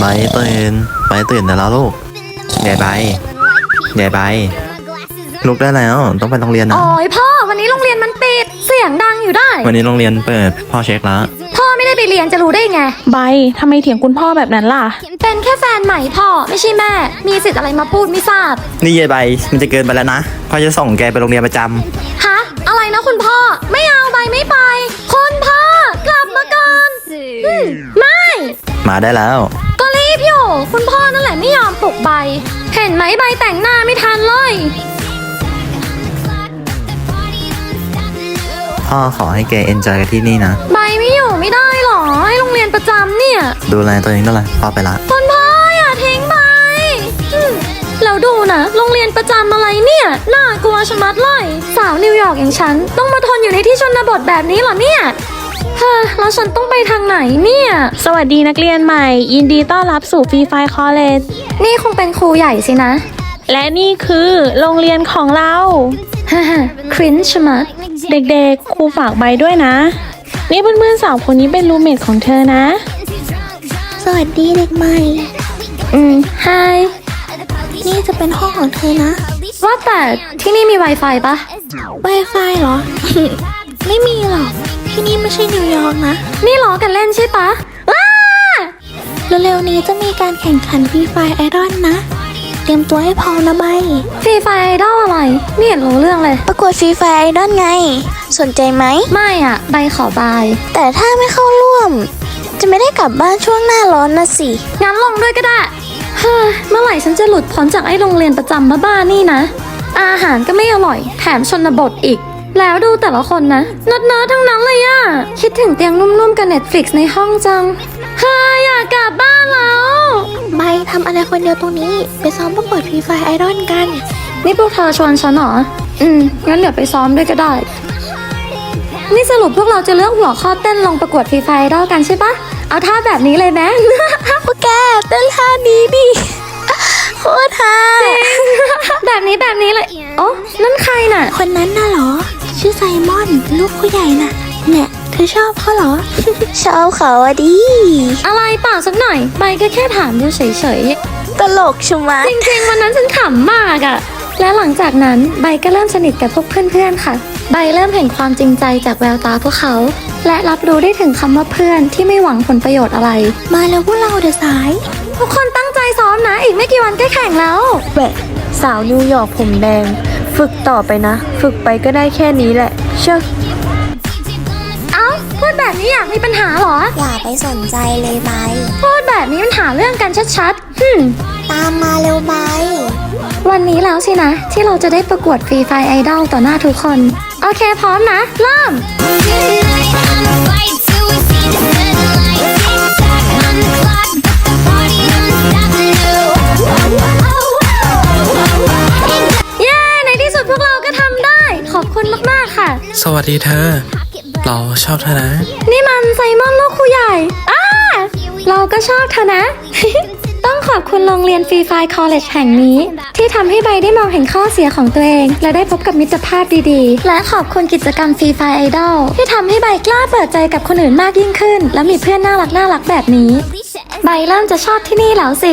ใบตื่นใบตื่นได้แล้วลูกใหญ่ใบใหญ่ใบลุกได้แล้วต้องไปโรงเรียนนะ โอ้ยพ่อวันนี้โรงเรียนมันปิด เสียงดังอยู่ได้ วันนี้โรงเรียนเปิดพ่อเช็คแล้วพ่อไม่ได้ไปเรียนจะรู้ได้ไง ใบทำไมเถียงคุณพ่อแบบนั้นล่ะ เป็นแค่แฟนใหม่พ่อไม่ใช่แม่ มีสิทธิ์อะไรมาพูดไม่ทราบ นี่ยายใบมันจะเกินไปแล้วนะพ่อจะส่งแกไปโรงเรียนประจำฮะอะไรนะคุณพ่อ ไม่เอาใบไม่ไป คุณพ่อกลับมาก่อนอืมไม่ มาได้แล้ว ก็รีบอยู่ คุณพ่อนั่นแหละไม่ยอมปลุกใบ เห็นไหมใบแต่งหน้าไม่ทันเลย พ่อขอให้แกเอนจอยกับที่นี่นะ ใบไม่อยู่ไม่ได้หรอให้โรงเรียนประจำเนี่ย ดูแลตัวเองด้วยล่ะพ่อไปละ คุณพ่ออย่าทิ้งไปอืมแล้วดูนะโรงเรียนประจำอะไรเนี่ย น่ากลัวชะมัดเลย สาวนิวยอร์กอย่างฉัน ต้องมาทนอยู่ในที่ชนบทแบบนี้เหรอเนี่ย เฮ้อแล้วฉันต้องไปทางไหนเนี่ย สวัสดีนักเรียนใหม่ ยินดีต้อนรับสู่ฟรีไฟคอลเลจนี่คงเป็นครูใหญ่สินะ และนี่คือโรงเรียนของเรา ฮ่าฮ่าครินชะมัดเด็กๆ ครูฝากใบด้วยนะ นี่เพื่อนๆสาวคนนี้เป็นรูเมทของเธอนะ สวัสดีเด็กใหม่ อืมไฮนี่จะเป็นห้องของเธอนะ ว่าแต่ที่นี่มี Wi-Fi ปะ Wi-Fi เหรอไม่มีหรอก ที่นี่ไม่ใช่นิวยอร์กนะ นี่ล้อกันเล่นใช่ปะว้าเร็วๆนี้จะมีการแข่งขันฟรีไฟไอดอลนะ เตรียมตัวให้พร้อมนะใบฟรีไฟไอดอลอะไร ไม่เห็นรู้เรื่องเลย ประกวดฟรีไฟไอดอลไง สนใจไหม ไม่อะ ใบขอบาย แต่ถ้าไม่เข้าร่วม จะไม่ได้กลับบ้านช่วงหน้าร้อนนะสิ งั้นลงด้วยก็ได้ เฮ้ย เมื่อไหร่ฉันจะหลุดพ้นจากไอ้โรงเรียนประจำบ้าๆนี่นะ อาหารก็ไม่อร่อย แถมชนบทอีก แล้วดูแต่ละคนนะเนิร์ดๆทั้งนั้นเลยอะคิดถึงเตียงนุ่มๆกับ Netflix ในห้องจังเฮ้ยอยากกลับบ้านแล้วใบทำอะไรคนเดียวตรงนี้ ไปซ้อมประกวดฟรีไฟไอดอลกัน นี่พวกเธอชวนฉันเหรอ อืม งั้นเดี๋ยวไปซ้อมด้วยก็ได้ นี่สรุปพวกเราจะเลือกหัวข้อเต้นลงประกวดฟรีไฟดอลกันใช่ปะเอาท่าแบบนี้เลยไหมพวกแกเต้นท่านี้ดิโคตรฮาแบบนี้แบบนี้เลย โอ้นั่นใครน่ะ คนนั้นน่ะเหรอ ชื่อไซมอน ลูกผู้ใหญ่น่ะเนี่ยเธอชอบเขาเหรอ ชอบเขาอะดิ อะไรเปล่าสักหน่อยใบก็แค่ถามดูเฉยตลกชุมะๆจริง ๆ วันนั้นฉันขำมากอะและหลังจากนั้นใบก็เริ่มสนิทกับพวกเพื่อนๆค่ะ ใบเริ่มเห็นความจริงใจจากแววตาพวกเขา และรับรู้ได้ถึงคำว่าเพื่อนที่ไม่หวังผลประโยชน์อะไร มาแล้วพวกเราเดอะสาย ทุกคนตั้งใจซ้อมนะ อีกไม่กี่วันก็แข่งแล้ว แหวะสาวนิวยอร์กผมแดง ฝึกต่อไปนะ ฝึกไปก็ได้แค่นี้แหละ เชื่อเอ้าพูดแบบนี้อยากมีปัญหาเหรอ อย่าไปสนใจเลยใบพูดแบบนี้มันหาเรื่องกันชัดๆฮึมตามมาเร็วใบวันนี้แล้วสินะ ที่เราจะได้ประกวดฟรีไฟไอดอลต่อหน้าทุกคน โอเคพร้อมนะ เริ่ม สวัสดีเธอ เราชอบเธอนะ นี่มันไซมอนโลกครูใหญ่อ้าเราก็ชอบเธอนะ ต้องขอบคุณโรงเรียนฟรีไฟคอลเลจแห่งนี้ ที่ทำให้ใบได้มองเห็นข้อเสียของตัวเอง และได้พบกับมิตรภาพดีๆ และขอบคุณกิจกรรมฟรีไฟไอดอลที่ทำให้ใบกล้าเปิดใจกับคนอื่นมากยิ่งขึ้น และมีเพื่อนน่ารักน่ารักแบบนี้ ใบเริ่มจะชอบที่นี่แล้วสิ